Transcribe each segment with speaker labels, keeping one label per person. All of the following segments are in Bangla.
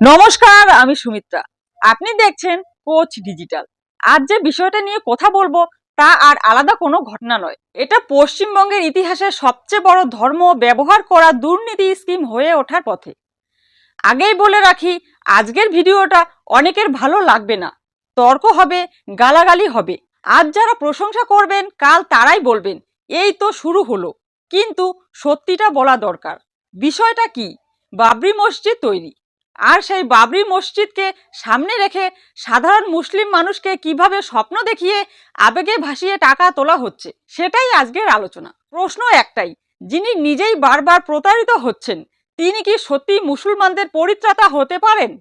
Speaker 1: নমস্কার, আমি সুমিত্রা। আপনি দেখছেন কোচ ডিজিটাল। আজ যে বিষয়টা নিয়ে কথা বলব, তা আর আলাদা কোনো ঘটনা নয়। এটা পশ্চিমবঙ্গের ইতিহাসে সবচেয়ে বড় ধর্ম ব্যবহার করা দুর্নীতি স্কিম হয়ে ওঠার পথে। আগেই বলে রাখি, আজকের ভিডিওটা অনেকের ভালো লাগবে না। তর্ক হবে, গালাগালি হবে। আজ যারা প্রশংসা করবেন, কাল তারাই বলবেন, এই তো শুরু হলো। কিন্তু সত্যিটা বলা দরকার। বিষয়টা কি? বাবরি মসজিদ তৈরি। আর সেই বাবরি মসজিদকে সামনে রেখে সাধারণ মুসলিম মানুষকে কীভাবে স্বপ্ন দেখিয়ে আবেগে ভাসিয়ে টাকা তোলা হচ্ছে, সেটাই আজকের আলোচনা। প্রশ্ন একটাই, যিনি নিজেই বারবার প্রতারিত হচ্ছেন, তিনি কি সত্যি মুসলমানদের পরিত্রাতা হতে পারেন?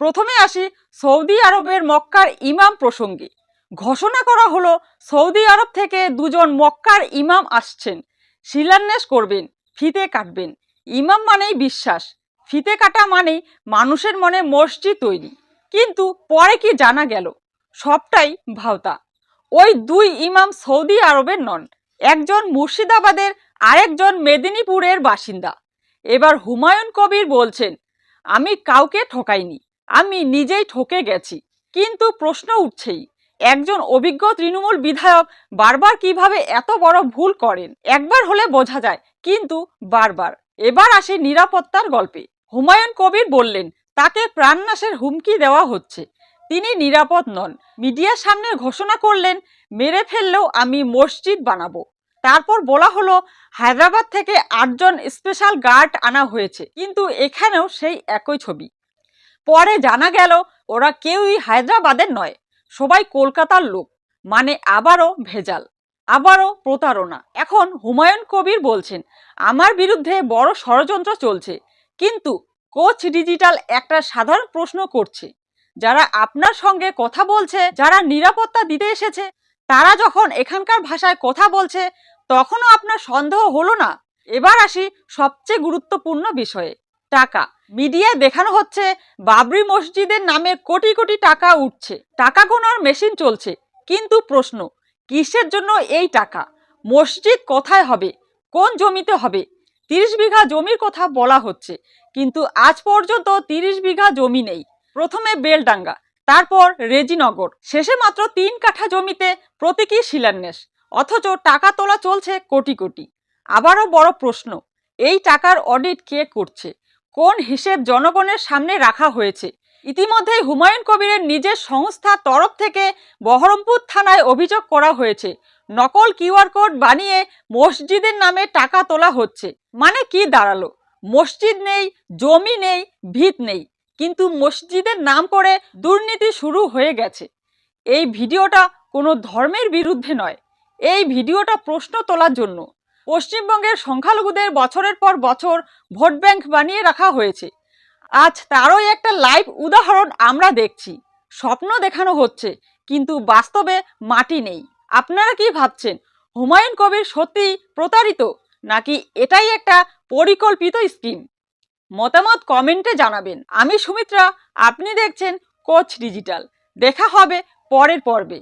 Speaker 1: প্রথমে আসি সৌদি আরবের মক্কার ইমাম প্রসঙ্গে। ঘোষণা করা হলো, সৌদি আরব থেকে দুজন মক্কার ইমাম আসছেন, শিলান্যাস করবেন, ফিতে কাটবেন। ইমাম মানেই বিশ্বাস ফিতে কাটা মানেই মানুষের মনে মসজিদ তৈরি। কিন্তু পরে কি জানা গেল? সবটাই ভাওতা। ওই দুই ইমাম সৌদি আরবের নন, একজন মুর্শিদাবাদের, আরেকজন মেদিনীপুরের বাসিন্দা। এবার হুমায়ুন কবির বলছেন, আমি কাউকে ঠকাইনি, আমি নিজেই ঠকে গেছি। কিন্তু প্রশ্ন উঠছেই, একজন অভিজ্ঞ তৃণমূল বিধায়ক বারবার কীভাবে এত বড় ভুল করেন? একবার হলে বোঝা যায়, কিন্তু বারবার। এবার আসে নিরাপত্তার গল্পে। হুমায়ুন কবির বললেন, তাকে প্রাণনাশের হুমকি দেওয়া হচ্ছে। তিনি নিরাপদ নন। মিডিয়ার সামনে ঘোষণা করলেন, মেরে ফেললেও আমি মসজিদ বানাবো। তারপর বলা হলো, হায়দ্রাবাদ থেকে আটজন স্পেশাল গার্ড আনা হয়েছে, কিন্তু এখানেও সেই একই ছবি। পরে জানা গেল, ওরা কেউই হায়দ্রাবাদের নয়, সবাই কলকাতার লোক মানে আবারও ভেজাল। আবারও প্রতারণা। এখন হুমায়ুন কবির বলছেন, আমার বিরুদ্ধে বড় ষড়যন্ত্র চলছে, কিন্তু কোচ ডিজিটাল একটা সাধারণ প্রশ্ন করছে। যারা আপনার সঙ্গে কথা বলছে, যারা নিরাপত্তা দিতে এসেছে, তারা যখন এখানকার ভাষায় কথা বলছে, তখনও আপনার সন্দেহ হলো না? এবার আসি সবচেয়ে গুরুত্বপূর্ণ বিষয়ে। টাকা। মিডিয়ায় দেখানো হচ্ছে, বাবরি মসজিদের নামে কোটি কোটি টাকা উঠছে। টাকা গোনার মেশিন চলছে। কিন্তু প্রশ্ন কিসের জন্য এই টাকা? মসজিদ কোথায় হবে? কোন জমিতে হবে? তিরিশ বিঘা জমির কথা বলা হচ্ছে, কিন্তু আজ পর্যন্ত তিরিশ বিঘা জমি নেই। প্রথমে বেলডাঙ্গা, তারপর রেজিনগর। শেষে মাত্র তিন কাঠা জমিতে প্রতীকী শিলান্যাস, অথচ টাকা তোলা চলছে কোটি কোটি। আবারও বড় প্রশ্ন, এই টাকার অডিট কে করছে? কোন হিসেব জনগণের সামনে রাখা হয়েছে? ইতিমধ্যেই হুমায়ুন কবিরের নিজের সংস্থার তরফ থেকে বহরমপুর থানায় অভিযোগ করা হয়েছে। নকল কিউআর কোড বানিয়ে মসজিদের নামে টাকা তোলা হচ্ছে। মানে কি দাঁড়াল? মসজিদ নেই, জমি নেই, ভিত নেই। কিন্তু মসজিদের নাম করে দুর্নীতি শুরু হয়ে গেছে। এই ভিডিওটা কোনো ধর্মের বিরুদ্ধে নয়। এই ভিডিওটা প্রশ্ন তোলার জন্য। পশ্চিমবঙ্গের সংখ্যালঘুদের বছরের পর বছর ভোট ব্যাংক বানিয়ে রাখা হয়েছে। আজ তারই একটা লাইভ উদাহরণ আমরা দেখছি। স্বপ্ন দেখানো হচ্ছে, কিন্তু বাস্তবে মাটি নেই। আপনারা কি ভাবছেন, হুমায়ুন কবির সত্যি প্রতারিত, নাকি এটাই একটা পরিকল্পিত স্কিম মতামত কমেন্টে জানাবেন। আমি সুমিত্রা, আপনি দেখছেন কোচ ডিজিটাল দেখা হবে পরের পর্বে।